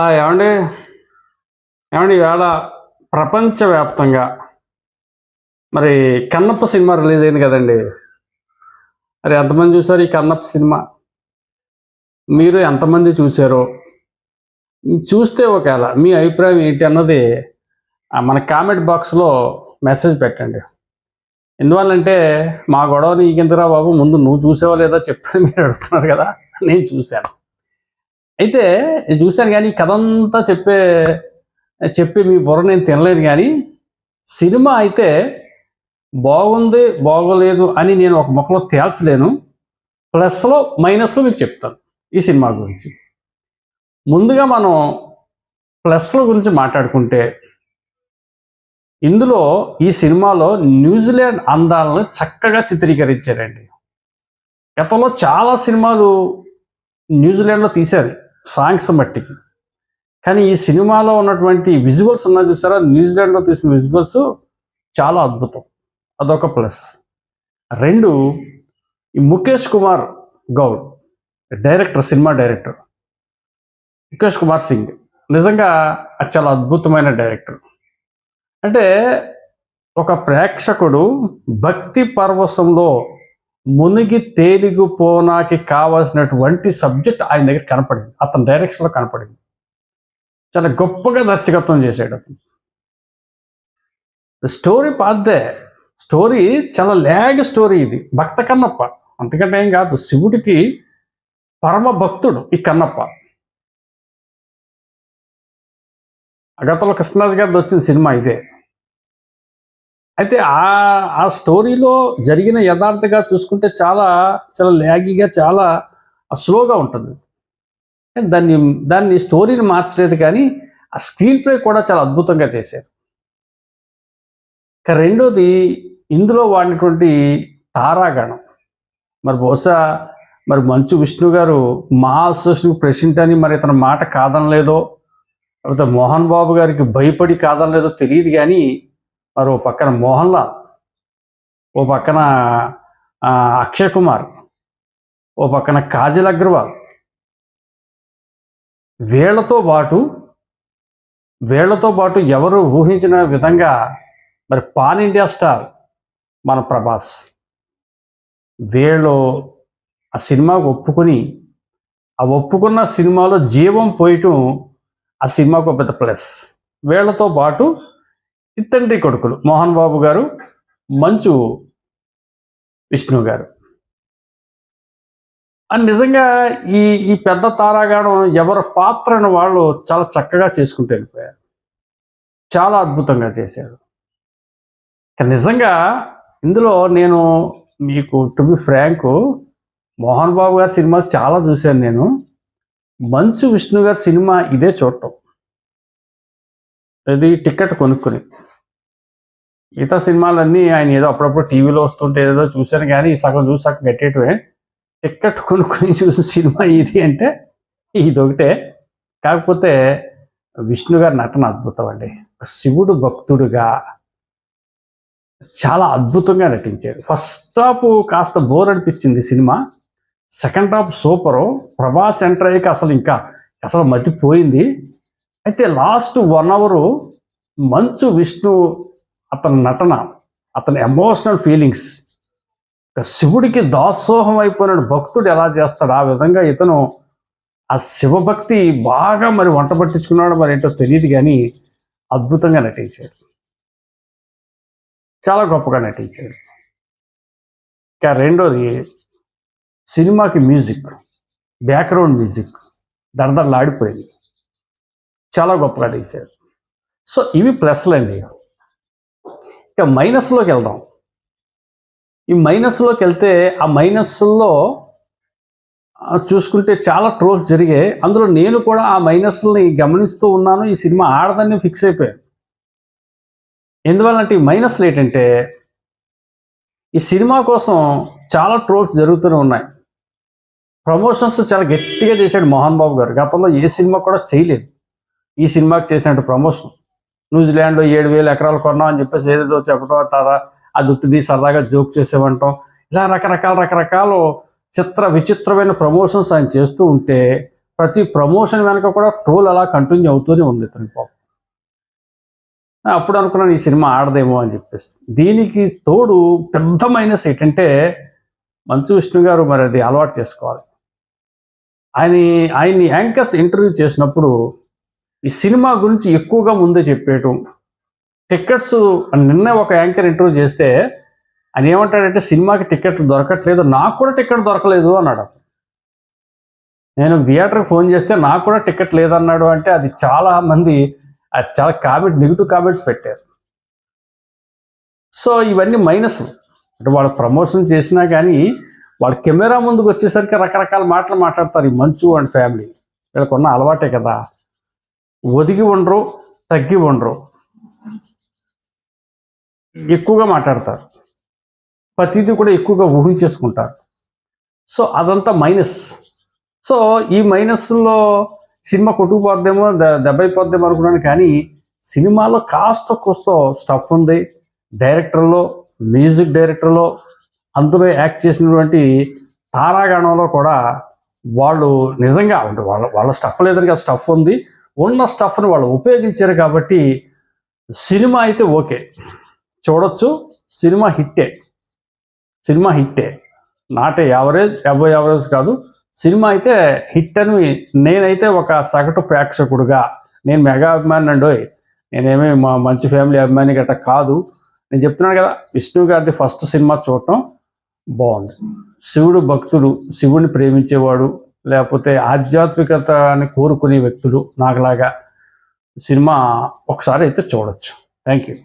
ఏమండి? ఏమండి ఇవాళ ప్రపంచవ్యాప్తంగా మరి కన్నప్ప సినిమా రిలీజ్ అయింది కదండి. మరి ఎంతమంది చూసారు ఈ కన్నప్ప సినిమా? మీరు ఎంతమంది చూసారో? చూస్తే ఒకవేళ మీ అభిప్రాయం ఏంటి అన్నది మన కామెంట్ బాక్స్లో మెసేజ్ పెట్టండి. ఎందువల్లంటే మా గొడవ నీకెందురా బాబు? ముందు నువ్వు చూసావో లేదో చెప్తే మీరు అడుగుతున్నారు కదా నేను చూశాను. అయితే చూశాను కానీ ఈ కథ అంతా చెప్పే చెప్పి మీ బుర్ర నేను తినలేను కానీ సినిమా అయితే బాగుంది బాగోలేదు అని నేను ఒక మొక్కలో తేల్చలేను. ప్లస్లో మైనస్లో మీకు చెప్తాను ఈ సినిమా గురించి. ముందుగా మనం ప్లస్ల గురించి మాట్లాడుకుంటే ఇందులో ఈ సినిమాలో న్యూజిలాండ్ అందాలను చక్కగా చిత్రీకరించారండి. గతంలో చాలా సినిమాలు న్యూజిలాండ్లో తీశారు. సాంగ్స్ మట్టికి. కానీ ఈ సినిమాలో ఉన్నటువంటి విజువల్స్ ఉన్నాయి చూసారా? న్యూజిలాండ్లో తీసిన విజువల్స్ చాలా అద్భుతం. అదొక ప్లస్. రెండు ఈ Mukesh Kumar Goud director cinema director. Mukesh Kumar Singh. నిజంగా అది చాలా అద్భుతమైన డైరెక్టర్. అంటే ఒక ప్రేక్షకుడు భక్తి పర్వసంలో మునిగి తేలిగిపోనాకి కావాల్సినటువంటి సబ్జెక్ట్ ఆయన దగ్గర కనపడింది. అతని డైరెక్షన్లో కనపడింది. చాలా గొప్పగా దర్శకత్వం చేశాడు అతను. స్టోరీ పాద్దే స్టోరీ చాలా లేగ స్టోరీ ఇది. భక్త కన్నప్ప అంతకంటే ఏం కాదు శివుడికి పరమ భక్తుడు ఈ కన్నప్ప. గతంలో కృష్ణరాజు గారిది వచ్చిన సినిమా ఇదే. అయితే ఆ ఆ స్టోరీలో జరిగిన యథార్థగా చూసుకుంటే చాలా చాలా ల్యాగీగా చాలా స్లోగా ఉంటుంది. దాన్ని దాన్ని స్టోరీని మార్చలేదు కానీ ఆ స్క్రీన్ ప్లే కూడా చాలా అద్భుతంగా చేశారు. ఇక రెండోది ఇందులో వాడినటువంటి తారాగణం. మరి బహుశా మరి మంచు విష్ణు గారు మా అసోసియేషన్ ప్రెసిడెంట్ అని మరి ఇతని మాట కాదనలేదో లేకపోతే మోహన్ బాబు గారికి భయపడి కాదనలేదో తెలియదు కానీ మరి ఓ పక్కన మోహన్ లాల్ ఓ పక్కన అక్షయ్ కుమార్ ఓ పక్కన కాజల్ అగ్రవాల్. వీళ్ళతో పాటు వీళ్ళతో పాటు ఎవరు ఊహించిన విధంగా మరి పాన్ ఇండియా స్టార్ మన ప్రభాస్. వీళ్ళు ఆ సినిమాకు ఒప్పుకొని ఆ ఒప్పుకున్న సినిమాలో జీవం పోయటం ఆ సినిమాకు ఒక పెద్ద ప్లస్. వీళ్ళతో పాటు ఇత్తంటి కొడుకులు మోహన్ బాబు గారు మంచు విష్ణు గారు. అని నిజంగా ఈ ఈ పెద్ద తారాగాణం ఎవరి పాత్రను వాళ్ళు చాలా చక్కగా చేసుకుంటూ వెళ్ళిపోయారు. చాలా అద్భుతంగా చేశారు. నిజంగా ఇందులో నేను మీకు to be frank Mohan Babu గారి సినిమాలు చాలా చూశాను నేను. మంచు విష్ణు గారి సినిమా ఇదే చూడటం. ఇది టికెట్ కొనుక్కొని. మిగతా సినిమాలన్నీ ఆయన ఏదో అప్పుడప్పుడు టీవీలో వస్తుంటే ఏదో చూశాను కానీ సగం చూసి సగం కట్టేటమే టికెట్ కొనుక్కుని చూసిన సినిమా ఇది అంటే ఇది ఒకటే. కాకపోతే విష్ణు గారి నటన అద్భుతం అండి. శివుడు భక్తుడుగా చాలా అద్భుతంగా నటించారు. ఫస్ట్ హాఫ్ కాస్త బోర్ అనిపించింది cinema. Second half super. Prabhas enter అయ్యాక అసలు ఇంకా అసలు మతిపోయింది అయితే last one hour Manchu Vishnu అతని నటన అతని ఎమోషనల్ ఫీలింగ్స్ శివుడికి దాసోహం అయిపోయిన భక్తుడు ఎలా చేస్తాడు? ఆ విధంగా ఇతను ఆ శివభక్తి బాగా మరి వంట పట్టించుకున్నాడు మరి ఏంటో తెలియదు కానీ అద్భుతంగా నటించాడు. చాలా గొప్పగా నటించాడు. ఇంకా రెండోది సినిమాకి మ్యూజిక్ బ్యాక్గ్రౌండ్ మ్యూజిక్ దడదడలాడిపోయింది చాలా గొప్పగా తీశాడు సో ఇవి ప్లస్లు అండి ఇక మైనస్లోకి వెళ్దాం. ఈ మైనస్లోకి వెళ్తే ఆ మైనస్లో చూసుకుంటే చాలా ట్రోల్స్ జరిగాయి అందులో నేను కూడా ఆ మైనస్ని గమనిస్తూ ఉన్నాను. ఈ సినిమా ఆడదని ఫిక్స్ అయిపోయాను. ఎందువల్లంటే ఈ మైనస్లు ఏంటంటే ఈ సినిమా కోసం చాలా ట్రోల్స్ జరుగుతూనే ఉన్నాయి. ప్రమోషన్స్ చాలా గట్టిగా చేశాడు మోహన్ బాబు గారు. గతంలో ఏ సినిమా కూడా చేయలేదు. ఈ సినిమాకి చేసినట్టు ప్రమోషన్ న్యూజిలాండ్లో ఏడు వేల ఎకరాలు కొన్నాం అని చెప్పేసి ఏదేదో చెప్పడం తాదా ఆ దుట్టుది సరదాగా జోక్ చేసేవంటాం. ఇలా రకరకాల రకరకాల చిత్ర విచిత్రమైన ప్రమోషన్స్ ఆయన చేస్తూ ఉంటే ప్రతి ప్రమోషన్ వెనక కూడా ట్రోల్ అలా కంటిన్యూ అవుతూనే ఉంది ఇతని పాపం. అప్పుడు అనుకున్నాను ఈ సినిమా ఆడదేమో అని చెప్పేసి. దీనికి తోడు పెద్ద మైనస్ ఏంటంటే మంచు విష్ణు గారు మరి అది అలవాటు చేసుకోవాలి. ఆయన ఆయన్ని యాంకర్స్ ఇంటర్వ్యూ చేసినప్పుడు ఈ సినిమా గురించి ఎక్కువగా ముందే చెప్పేయటం టికెట్స్ నిన్న ఒక యాంకర్ ఇంటర్వ్యూ చేస్తే ఆయన ఏమంటాడంటే సినిమాకి టికెట్లు దొరకట్లేదు నాకు కూడా టికెట్ దొరకలేదు అన్నాడు. అతను. నేను థియేటర్కి ఫోన్ చేస్తే నాకు కూడా టికెట్ లేదన్నాడు అంటే అది చాలా మంది అది చాలా కామెంట్ నెగిటివ్ కామెంట్స్ పెట్టారు. సో ఇవన్నీ మైనస్. అంటే వాళ్ళు ప్రమోషన్ చేసినా కానీ వాళ్ళ కెమెరా ముందుకు వచ్చేసరికి రకరకాల మాటలు మాట్లాడతారు ఈ మంచు అండ్ ఫ్యామిలీ. వీళ్ళకున్న అలవాటే కదా. ఒదిగి ఉండరు తగ్గి ఉండరు. ఎక్కువగా మాట్లాడతారు. ప్రతిదీ కూడా ఎక్కువగా ఊహించేసుకుంటారు. సో అదంతా మైనస్. సో ఈ మైనస్లో సినిమా కొట్టుకుపోద్దేమో ద- దెబ్బైపోద్దేమో అనుకున్నాను కానీ సినిమాలో కాస్త కూస్త స్టఫ్ ఉంది. డైరెక్టర్లో మ్యూజిక్ డైరెక్టర్లో అందులో యాక్ట్ చేసినటువంటి తారాగణంలో కూడా వాళ్ళు నిజంగా అంటే వాళ్ళ వాళ్ళ స్టఫ్ లేదని కదా స్టఫ్ ఉంది. ఉన్న స్టఫ్ని వాళ్ళు ఉపయోగించారు కాబట్టి సినిమా అయితే ఓకే. చూడొచ్చు. సినిమా హిట్టే. సినిమా హిట్టే. నాట్ యావరేజ్ అబో యావరేజ్ కాదు. సినిమా అయితే హిట్ అని నేనైతే ఒక సగటు ప్రేక్షకుడుగా నేను మెగా అభిమాని అండి నేనేమి మా మంచి ఫ్యామిలీ అభిమాని గట్రా కాదు. నేను చెప్తున్నాను కదా విష్ణు గారిది ఫస్ట్ సినిమా చూడటం బాగుంది. శివుడు భక్తుడు శివుడిని ప్రేమించేవాడు లేకపోతే ఆధ్యాత్మికతని కోరుకునే వ్యక్తులు నాకులాగా సినిమా ఒకసారి అయితే చూడొచ్చు. Thank you